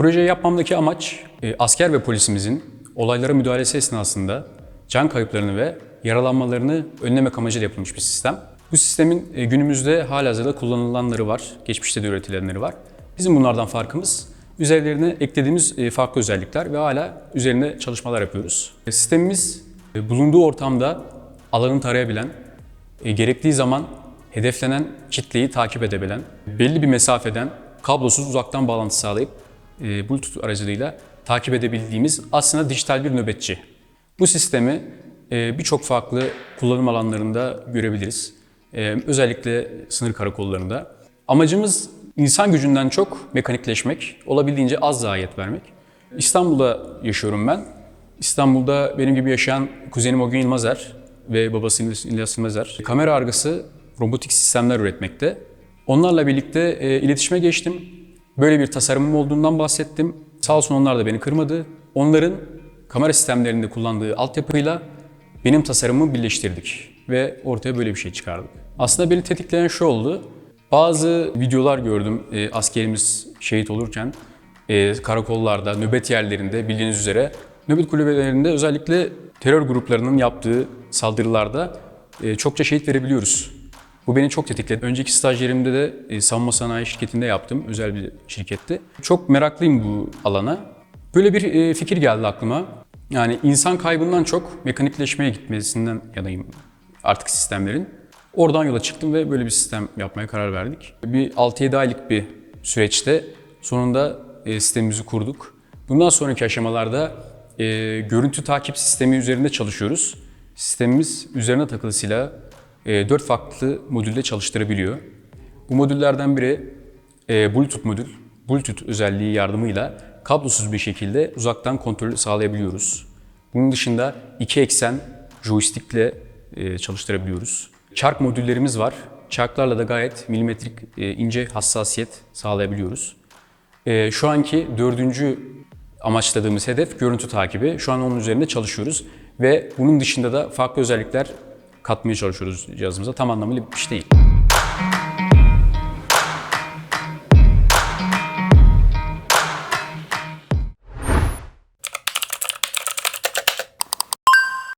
Projeyi yapmamdaki amaç e, asker ve polisimizin olaylara müdahalesi esnasında can kayıplarını ve yaralanmalarını önlemek amacıyla yapılmış bir sistem. Bu sistemin e, günümüzde halihazırda kullanılanları var, geçmişte de üretilenleri var. Bizim bunlardan farkımız üzerlerine eklediğimiz e, farklı özellikler ve hala üzerinde çalışmalar yapıyoruz. Sistemimiz bulunduğu ortamda alanı tarayabilen, gerektiği zaman hedeflenen kitleyi takip edebilen, belli bir mesafeden kablosuz uzaktan bağlantı sağlayıp e, Bluetooth aracılığıyla takip edebildiğimiz aslında dijital bir nöbetçi. Bu sistemi e, birçok farklı kullanım alanlarında görebiliriz. E, özellikle sınır karakollarında. Amacımız insan gücünden çok mekanikleşmek, olabildiğince az zayiat vermek. İstanbul'da yaşıyorum ben. İstanbul'da benim gibi yaşayan kuzenim Ogün Yılmazer ve babası İlyas Yılmazer kamera argası robotik sistemler üretmekte. Onlarla birlikte iletişime geçtim. Böyle bir tasarımım olduğundan bahsettim. Sağ olsun onlar da beni kırmadı. Onların kamera sistemlerinde kullandığı altyapıyla benim tasarımımı birleştirdik ve ortaya böyle bir şey çıkardık. Aslında beni tetikleyen şu oldu. Bazı videolar gördüm e, askerimiz şehit olurken e, karakollarda, nöbet yerlerinde bildiğiniz üzere nöbet kulübelerinde özellikle terör gruplarının yaptığı saldırılarda e, çokça şehit verebiliyoruz. Bu beni çok tetikledi. Önceki stajyerimde de e, savunma sanayi şirketinde yaptım, özel bir şirkette. Çok meraklıyım bu alana. Böyle bir e, fikir geldi aklıma. Yani insan kaybından çok mekanikleşmeye gitmesinden yanayım artık sistemlerin. Oradan yola çıktım ve böyle bir sistem yapmaya karar verdik. Bir 6-7 aylık bir süreçte sonunda e, sistemimizi kurduk. Bundan sonraki aşamalarda e, görüntü takip sistemi üzerinde çalışıyoruz. Sistemimiz üzerine takılı silah e, 4 farklı modülde çalıştırabiliyor. Bu modüllerden biri e, Bluetooth modül. Bluetooth özelliği yardımıyla kablosuz bir şekilde uzaktan kontrolü sağlayabiliyoruz. Bunun dışında iki eksen joystickle e, çalıştırabiliyoruz. Çark modüllerimiz var. Çarklarla da gayet milimetrik e, ince hassasiyet sağlayabiliyoruz. E, şu anki dördüncü amaçladığımız hedef görüntü takibi. Şu an onun üzerinde çalışıyoruz ve bunun dışında da farklı özellikler katmaya çalışıyoruz cihazımıza. Tam anlamıyla bir şey değil.